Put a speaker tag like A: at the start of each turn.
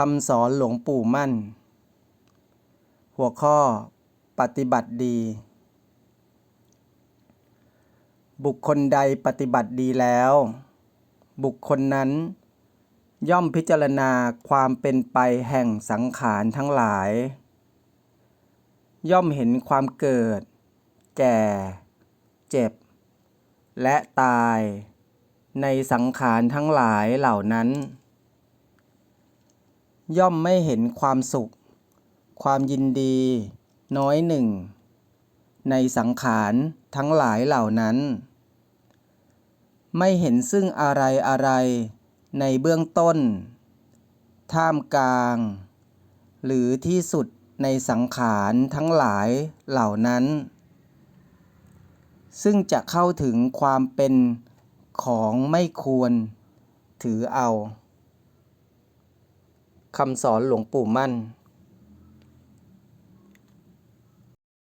A: คำสอนหลวงปู่มั่น หัวข้อปฏิบัติดี บุคคลใดปฏิบัติดีแล้ว บุคคลนั้น ย่อมพิจารณาความเป็นไปแห่งสังขารทั้งหลาย ย่อมเห็นความเกิด แก่ เจ็บ และตาย ในสังขารทั้งหลายเหล่านั้น ย่อมไม่เห็นความสุข ความยินดี น้อยหนึ่ง ในสังขารทั้งหลายเหล่านั้น ไม่เห็นซึ่งอะไรอะไรในเบื้องต้น ท่ามกลาง หรือที่สุดในสังขารทั้งหลายเหล่านั้น ซึ่งจะเข้าถึงความเป็นของไม่ควรถือเอา คำสอนหลวงปู่มั่น